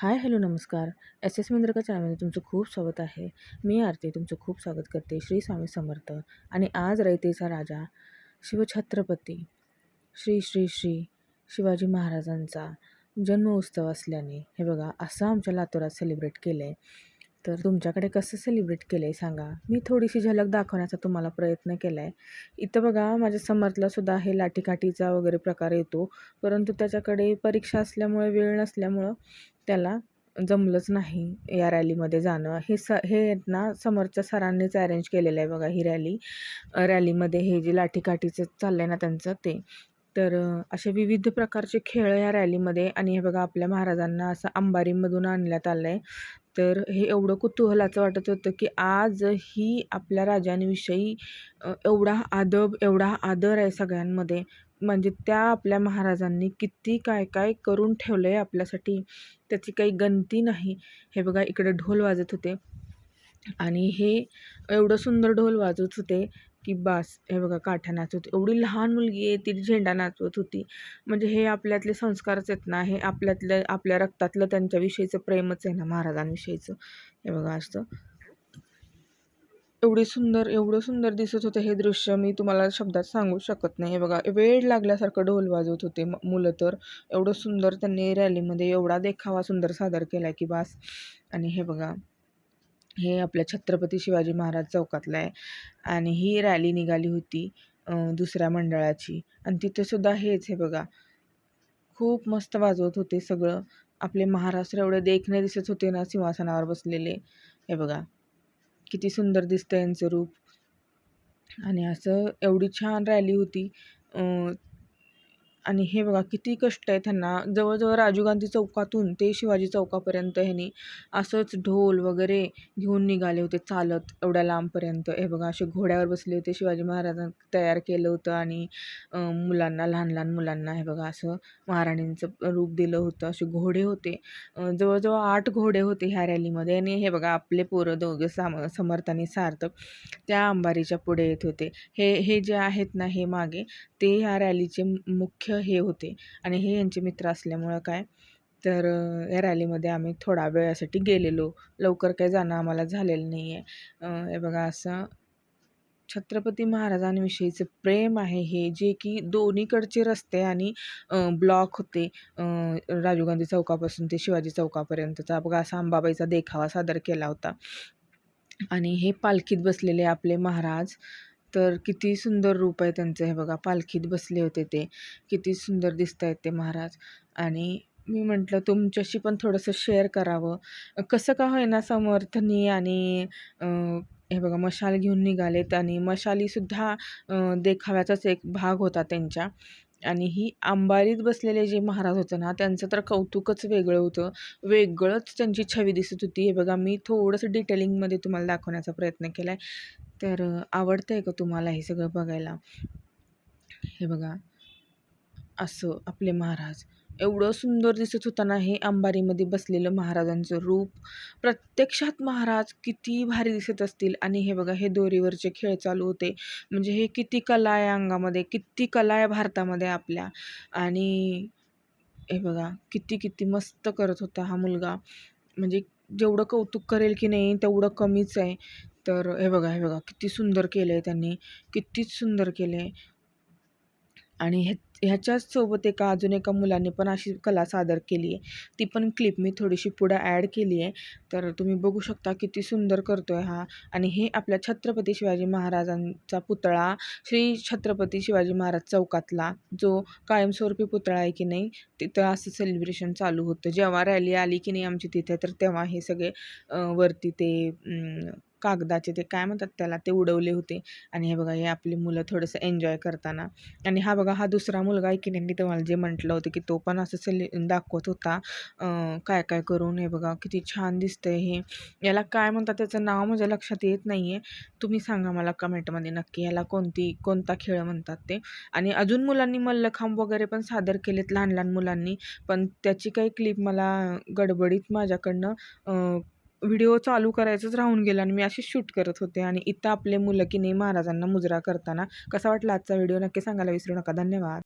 हाय hello नमस्कार. S S मिंद्रका चॅनलमध्ये तुमचं खूप स्वागत आहे. मी आरती तुमचं खूप स्वागत करते. श्री स्वामी समर्थ आणि आज रयतेचा राजा शिवछत्रपती. श्री श्री श्री शिवाजी महाराजांचा जन्मोत्सव असल्याने हे बघा असं आमच्या लातूरात सेलिब्रेट केलं आहे तर तुमच्याकडे कसं सेलिब्रेट केलं आहे सांगा? मी थोडीशी झलक दाखवण्याचा तुम्हाला प्रयत्न केला आहे इथं बघा माझ्या समर्थलासुद्धा हे लाठीकाठीचा वगैरे प्रकार येतो. परंतु त्याच्याकडे परीक्षा असल्यामुळे वेळ नसल्यामुळं त्याला जमलंच नाही या रॅलीमध्ये जाणं. हे स हे ना समोरच्या सरांनीच अरेंज केलेलं आहे बघा ही रॅली रॅलीमध्ये हे जे लाठीकाठीचं चाललं आहे ना त्यांचं ते. तर असे विविध प्रकारचे खेळ या रॅलीमध्ये आणि हे बघा आपल्या महाराजांना असं अंबारीमधून आणण्यात आलं आहे तर हे एवढं कुतूहलाचं वाटत होतं की आजही आपल्या राजांविषयी एवढा आदब एवढा आदर आहे सगळ्यांमध्ये. म्हणजे त्या आपल्या महाराजांनी किती काय काय करून ठेवलं आहे आपल्यासाठी त्याची काही गणती नाही. हे बघा इकडे ढोल वाजत होते. आणि हे एवढं सुंदर ढोल वाजत होते की बास हे बघा काठ्या नाचवत एवढी लहान मुलगी आहे ती झेंडा नाचवत होती. म्हणजे हे आपल्यातले संस्कारच आहेत ना हे आपल्यातलं आपल्या रक्तातलं त्यांच्याविषयीचं प्रेमच आहे ना महाराजांविषयीचं. हे बघा असं. एवढी सुंदर एवढं सुंदर दिसत होतं हे दृश्य. मी तुम्हाला शब्दात सांगू शकत नाही. हे बघा वेळ लागल्यासारखं ढोल वाजवत होते मुलं तर. एवढं सुंदर त्यांनी रॅलीमध्ये एवढा देखावा सुंदर सादर केला की बास. आणि हे बघा हे आपल्या छत्रपती शिवाजी महाराज चौकातलं आहे. आणि ही रॅली निघाली होती दुसऱ्या मंडळाची. आणि तिथेसुद्धा हेच हे बघा. खूप मस्त वाजवत होते सगळं. आपले महाराष्ट्र एवढे देखणे दिसत होते ना सिंहासनावर बसलेले. हे बघा किती सुंदर दिसतं यांचं रूप. आणि असं एवढी छान रॅली होती. आणि हे बघा किती कष्ट आहे त्यांना जवळजवळ राजीव गांधी चौकातून ते शिवाजी चौकापर्यंत ह्यांनी असंच ढोल वगैरे घेऊन निघाले होते चालत एवढ्या लांबपर्यंत. हे बघा असे घोड्यावर बसले होते शिवाजी महाराजांना तयार केलं होतं आणि मुलांना लहान लहान मुलांना हे बघा असं महाराणींचं रूप दिलं होतं. असे घोडे होते. जवळजवळ आठ घोडे होते ह्या रॅलीमध्ये आणि हे बघा आपले पोरं दोघे साम समर्थ आणि सार्थक त्या अंबारीच्या पुढे येत होते. हे हे जे आहेत ना हे मागे ते ह्या रॅलीचे मुख्य हे होते. आणि हे यांचे मित्र असल्यामुळं काय तर या रॅलीमध्ये आम्ही थोडा वेळासाठी गेलेलो. लवकर काही जाणं आम्हाला झालेलं नाही आहे हे बघा असं छत्रपती महाराजांविषयीचं प्रेम आहे हे जे की दोन्हीकडचे रस्ते आणि ब्लॉक होते. राजीव गांधी चौकापासून ते शिवाजी चौकापर्यंतचा बघा असा अंबाबाईचा देखावा सादर केला होता. आणि हे पालखीत बसलेले आपले महाराज तर किती सुंदर रूप आहे त्यांचं हे बघा. पालखीत बसले होते ते. किती सुंदर दिसत आहेत ते महाराज. आणि मी म्हटलं तुमच्याशी पण थोडंसं शेअर करावं. कसं का होईना समर्थनी आणि हे बघा मशाल घेऊन निघालेत आणि मशालीसुद्धा देखाव्याचाच एक भाग होता त्यांच्या. आणि ही अंबारीत बसलेले जे महाराज होते ना त्यांचं तर कौतुकच वेगळं होतं. वेगळंच त्यांची छवी दिसत होती. हे बघा मी थोडंसं डिटेलिंगमध्ये तुम्हाला दाखवण्याचा प्रयत्न केला आहे तर आवडतं आहे का तुम्हाला हे सगळं बघायला? हे बघा. असं आपले महाराज. एवढं सुंदर दिसत होताना हे अंबारीमध्ये बसलेलं महाराजांचं रूप. प्रत्यक्षात महाराज किती भारी दिसत असतील. आणि हे बघा हे दोरीवरचे खेळ चालू होते. म्हणजे हे किती कला आहे अंगामध्ये किती कला आहे भारतामध्ये आपल्या. आणि हे बघा किती किती मस्त करत होता हा मुलगा. म्हणजे जेवढं कौतुक करेल की नाही तेवढं कमीच आहे. तर हे बघा हे बघा किती सुंदर केलं आहे त्यांनी कितीच सुंदर केलं आहे आणि ह्या ह्याच्याच सोबत एका अजून एका मुलांनी पण अशी कला सादर केली आहे ती पण क्लिप मी थोडीशी पुढं ॲड केली आहे तर तुम्ही बघू शकता किती सुंदर करतो आहे हा. आणि हे आपल्या छत्रपती शिवाजी महाराजांचा पुतळा श्री छत्रपती शिवाजी महाराज चौकातला जो कायमस्वरूपी पुतळा आहे की नाही तिथं असं सेलिब्रेशन चालू होतं. जेव्हा रॅली आली की नाही आमची तिथे तर तेव्हा हे सगळे वरती ते कागदाचे ते काय म्हणतात त्याला ते उडवले होते. आणि हे बघा हे आपली मुलं थोडंसं एन्जॉय करताना. आणि हा बघा हा दुसरा मुलगा आहे की नाही तुम्हाला जे म्हटलं होतं की तो पण असं सेलि दाखवत होता. काय काय करून हे बघा किती छान दिसतंय हे. याला काय म्हणतात त्याचं नाव माझ्या लक्षात येत नाही आहे तुम्ही सांगा मला कमेंटमध्ये नक्की याला कोणती कोणता खेळ म्हणतात ते. आणि अजून मुलांनी मल्लखांब वगैरे पण सादर केलेत लहान लहान मुलांनी. पण त्याची काही क्लिप मला गडबडीत माझ्याकडनं व्हिडिओ चालू करायचंच राहून गेलं आणि मी अशी शूट करत होते आणि इथं आपले मुलं की नाही महाराजांना मुजरा करताना. कसा वाटला आजचा व्हिडिओ? नक्की सांगायला विसरू नका. धन्यवाद.